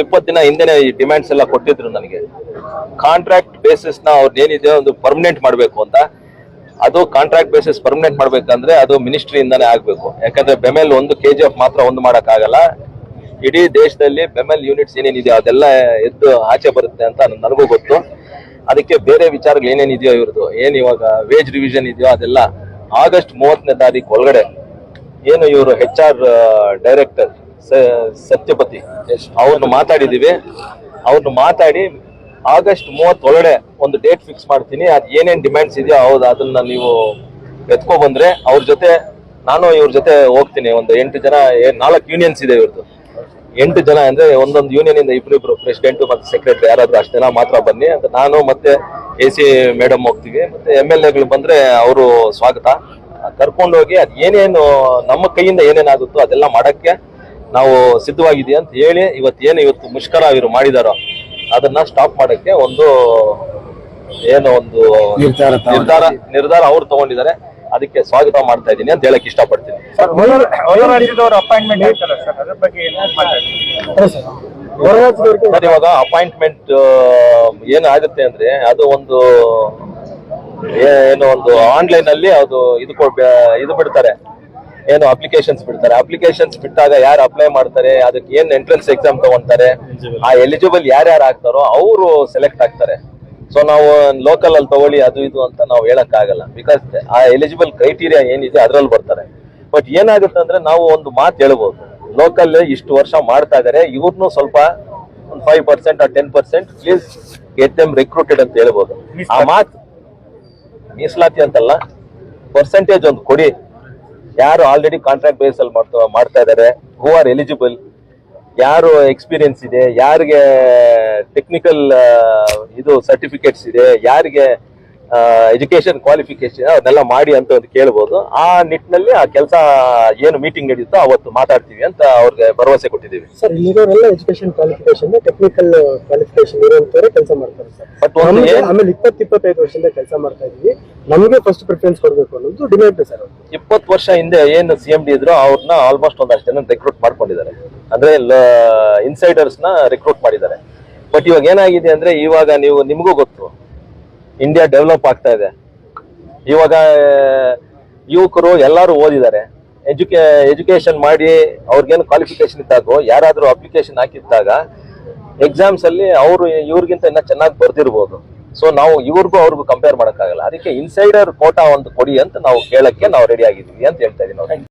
ಒಂದ್ ಇಪ್ಪತ್ತು ದಿನ ಹಿಂದೆನೆ ಈ ಡಿಮ್ಯಾಂಡ್ಸ್ ಎಲ್ಲ ಕೊಟ್ಟಿದ್ರು ನನಗೆ. ಕಾಂಟ್ರಾಕ್ಟ್ ಬೇಸಿಸ್ನ ಅವ್ರದ್ದು ಏನಿದೆ ಒಂದು ಪರ್ಮನೆಂಟ್ ಮಾಡಬೇಕು ಅಂತ. ಅದು ಕಾಂಟ್ರಾಕ್ಟ್ ಬೇಸಿಸ್ ಪರ್ಮನೆಂಟ್ ಮಾಡ್ಬೇಕಂದ್ರೆ ಅದು ಮಿನಿಸ್ಟ್ರಿಯಿಂದಾನೇ ಆಗ್ಬೇಕು. ಯಾಕಂದ್ರೆ ಬೆಮೆಲ್ ಒಂದು ಕೆ ಜಿ ಎಫ್ ಮಾತ್ರ ಒಂದು ಮಾಡಕ್ ಆಗಲ್ಲ ಇಡೀ ದೇಶದಲ್ಲಿ ಬೆಮೆಲ್ ಯೂನಿಟ್ಸ್ ಏನೇನಿದೆಯೋ ಅದೆಲ್ಲ ಎದ್ದು ಆಚೆ ಬರುತ್ತೆ ಅಂತ ನನಗೂ ಗೊತ್ತು. ಅದಕ್ಕೆ ಬೇರೆ ವಿಚಾರಗಳು ಏನೇನಿದೆಯೋ ಇವ್ರದ್ದು. ಏನು ಇವಾಗ ವೇಜ್ ರಿವಿಷನ್ ಇದೆಯೋ ಅದೆಲ್ಲ ಆಗಸ್ಟ್ ಮೂವತ್ತನೇ ತಾರೀಕು ಒಳಗಡೆ. ಏನು ಇವರು ಹೆಚ್ ಆರ್ ಡೈರೆಕ್ಟರ್ ಸತ್ಯಪತಿ. ಅವ್ರನ್ನ ಮಾತಾಡಿದೀವಿ. ಅವ್ರನ್ನ ಮಾತಾಡಿ ಆಗಸ್ಟ್ ಮೂವತ್ತೊಳಗಡೆ ಒಂದು ಡೇಟ್ ಫಿಕ್ಸ್ ಮಾಡ್ತೀನಿ. ಅದು ಏನೇನು ಡಿಮ್ಯಾಂಡ್ಸ್ ಇದೆಯೋ ಹೌದು ಅದನ್ನ ನೀವು ಎತ್ಕೊ ಬಂದ್ರೆ ಅವ್ರ ಜೊತೆ ನಾನು ಇವ್ರ ಜೊತೆ ಹೋಗ್ತೀನಿ. ಒಂದು ಎಂಟು ಜನ ನಾಲ್ಕು ಯೂನಿಯನ್ಸ್ ಇದೆ ಇವ್ರದ್ದು ಎಂಟು ಜನ ಅಂದ್ರೆ ಒಂದೊಂದು ಯೂನಿಯನ್ ಇಂದ ಇಬ್ರಿಬ್ರು ಪ್ರೆಸಿಡೆಂಟ್ ಮತ್ತೆ ಸೆಕ್ರೆಟರಿ ಯಾರಾದ್ರೂ ಅಷ್ಟು ಜನ ಮಾತ್ರ ಬನ್ನಿ ಅಂತ ನಾನು ಮತ್ತೆ ಎ ಸಿ ಮೇಡಮ್ ಹೋಗ್ತೀವಿ. ಮತ್ತೆ ಎಂ ಎಲ್ ಎಗಳು ಬಂದ್ರೆ ಅವರು ಸ್ವಾಗತ. ಕರ್ಕೊಂಡೋಗಿ ಅದ್ ಏನೇನು ನಮ್ಮ ಕೈಯಿಂದ ಏನೇನಾಗುತ್ತೋ ಅದೆಲ್ಲ ಮಾಡಕ್ಕೆ ನಾವು ಸಿದ್ಧವಾಗಿದೆ ಅಂತ ಹೇಳಿ ಇವತ್ತು ಏನು ಇವತ್ತು ಮುಷ್ಕರ ಇವರು ಮಾಡಿದಾರೋ ಅದನ್ನ ಸ್ಟಾಪ್ ಮಾಡಕ್ಕೆ ಒಂದು ಏನು ಒಂದು ನಿರ್ಧಾರ ನಿರ್ಧಾರ ನಿರ್ಧಾರ ಅವ್ರು ತಗೊಂಡಿದ್ದಾರೆ. ಅದಕ್ಕೆ ಸ್ವಾಗತ ಮಾಡ್ತಾ ಇದ್ದೀನಿ ಅಂತ ಹೇಳಕ್ ಇಷ್ಟಪಡ್ತೀನಿ. ಸರ್ ಇವಾಗ ಅಪಾಯಿಂಟ್ಮೆಂಟ್ ಆಯ್ತಲ್ಲ ಸರ್ ಅದ್ರ ಬಗ್ಗೆ ಏನು ಆಗುತ್ತೆ ಅಂದ್ರೆ ಅದು ಒಂದು ಏನು ಒಂದು ಆನ್ಲೈನ್ ಅಲ್ಲಿ ಅದು ಇದು ಕೊಡ್ ಇದು ಬಿಡ್ತಾರೆ. ಏನು ಅಪ್ಲಿಕೇಶನ್ಸ್ ಬಿಡ್ತಾರೆ? ಅಪ್ಲಿಕೇಶನ್ಸ್ ಬಿಟ್ಟಾಗ ಯಾರು ಅಪ್ಲೈ ಮಾಡ್ತಾರೆ? ಅದಕ್ಕೆ ಏನ್ ಎಂಟ್ರೆನ್ಸ್ ಎಕ್ಸಾಮ್ ತಗೊಂತಾರೆ? ಆ ಎಲಿಜಿಬಲ್ ಯಾರ್ಯಾರು ಆಗ್ತಾರೋ ಅವರು ಸೆಲೆಕ್ಟ್ ಆಗ್ತಾರೆ. ಸೊ ನಾವು ಲೋಕಲ್ ಅಲ್ಲಿ ತಗೊಳ್ಳಿ ಅದು ಇದು ಅಂತ ನಾವು ಹೇಳಕ್ ಆಗಲ್ಲ ಬಿಕಾಸ್ ಆ ಎಲಿಜಿಬಲ್ ಕ್ರೈಟೀರಿಯಾ ಏನಿದೆ ಅದ್ರಲ್ಲಿ ಬರ್ತಾರೆ. ಬಟ್ ಏನಾಗುತ್ತೆ ಅಂದ್ರೆ ನಾವು ಒಂದು ಮಾತು ಹೇಳ್ಬೋದು. ಲೋಕಲ್ ಇಷ್ಟು ವರ್ಷ ಮಾಡ್ತಾ ಇದಾರೆ ಇವ್ರನ್ನು ಸ್ವಲ್ಪ ಒಂದು five percent ten percent please get them recruited ಅಂತ ಹೇಳ್ಬೋದು. ಆ ಮಾತು ಮೀಸಲಾತಿ ಅಂತಲ್ಲ ಪರ್ಸೆಂಟೇಜ್ ಒಂದು ಕೊಡಿ. ಯಾರು ಆಲ್ರೆಡಿ ಕಾಂಟ್ರಾಕ್ಟ್ ಬೇಸ್ ಅಲ್ಲಿ ಮಾಡ್ತಾ ಮಾಡ್ತಾ ಇದ್ದಾರೆ ಹೂ ಆರ್ ಎಲಿಜಿಬಲ್ ಯಾರು ಎಕ್ಸ್ಪೀರಿಯನ್ಸ್ ಇದೆ, ಯಾರಿಗೆ ಟೆಕ್ನಿಕಲ್ ಇದು ಸರ್ಟಿಫಿಕೇಟ್ಸ್ ಇದೆ, ಯಾರಿಗೆ ಎಜುಕೇಶನ್ ಕ್ವಾಲಿಫಿಕೇಶನ್ ಅದನ್ನೆಲ್ಲ ಮಾಡಿ ಅಂತ ಒಂದು ಕೇಳ್ಬೋದು. ಆ ನಿಟ್ಟಿನಲ್ಲಿ ಆ ಕೆಲಸ ಏನು ಮೀಟಿಂಗ್ ನಡೆಯುತ್ತೋ ಅವತ್ತು ಮಾತಾಡ್ತೀವಿ ಅಂತ ಅವ್ರಿಗೆ ಭರವಸೆ ಕೊಟ್ಟಿದ್ದೀವಿ. ಸರ್ ಇಲ್ಲಿರೋರೆಲ್ಲ ಎಜುಕೇಶನ್ ಕ್ವಾಲಿಫಿಕೇಶನ್ ಟೆಕ್ನಿಕಲ್ ಕ್ವಾಲಿಫಿಕೇಶನ್ ಇರೋಂಥವ್ರೆ ಕೆಲಸ ಮಾಡ್ತಾರೆ ಸರ್. ಬಟ್ ಆಮೇಲೆ ಇಪ್ಪತ್ತು ಇಪ್ಪತ್ತೈದು ವರ್ಷದಿಂದ ಕೆಲಸ ಮಾಡ್ತಾ ಇದೀವಿ. ನಮಗೆ ಫಸ್ಟ್ ಪ್ರಿಫರೆನ್ಸ್ ಕೊಡಬೇಕು ಅನ್ನೋದು ಡಿಮ್ಯಾಂಡ್ ಸರ್ ಇಪ್ಪತ್ತು ವರ್ಷ ಹಿಂದೆ ಏನು ಸಿ ಎಂ ಡಿ ಇದ್ರು ಅವ್ರನ್ನ ಆಲ್ಮೋಸ್ಟ್ ಒಂದಷ್ಟು ಜನ ರಿಕ್ರೂಟ್ ಮಾಡ್ಕೊಂಡಿದ್ದಾರೆ. ಅಂದ್ರೆ ಇನ್ಸೈಡರ್ಸ್ನ ರಿಕ್ರೂಟ್ ಮಾಡಿದ್ದಾರೆ. ಬಟ್ ಇವಾಗ ಏನಾಗಿದೆ ಅಂದ್ರೆ ಇವಾಗ ನೀವು ನಿಮಗೂ ಗೊತ್ತು ಇಂಡಿಯಾ ಡೆವಲಪ್ ಆಗ್ತಾ ಇದೆ. ಇವಾಗ ಯುವಕರು ಎಲ್ಲರೂ ಓದಿದ್ದಾರೆ. ಎಜುಕೇ ಎಜುಕೇಶನ್ ಮಾಡಿ ಅವ್ರಿಗೇನು ಕ್ವಾಲಿಫಿಕೇಶನ್ ಇದ್ದಾಗೋ, ಯಾರಾದರೂ ಅಪ್ಲಿಕೇಶನ್ ಹಾಕಿದ್ದಾಗ ಎಕ್ಸಾಮ್ಸ್ ಅಲ್ಲಿ ಅವರು ಇವ್ರಿಗಿಂತ ಇನ್ನ ಚೆನ್ನಾಗಿ ಬರ್ದಿರ್ಬೋದು. ಸೊ ನಾವು ಇವ್ರಿಗೂ ಅವ್ರಿಗೂ ಕಂಪೇರ್ ಮಾಡೋಕ್ಕಾಗಲ್ಲ. ಅದಕ್ಕೆ ಇನ್ಸೈಡರ್ ಕೋಟಾ ಒಂದು ಕೊಡಿ ಅಂತ ನಾವು ಕೇಳಕ್ಕೆ ನಾವು ರೆಡಿ ಆಗಿದ್ದೀವಿ ಅಂತ ಹೇಳ್ತಾ ಇದೀವಿ ನಾವು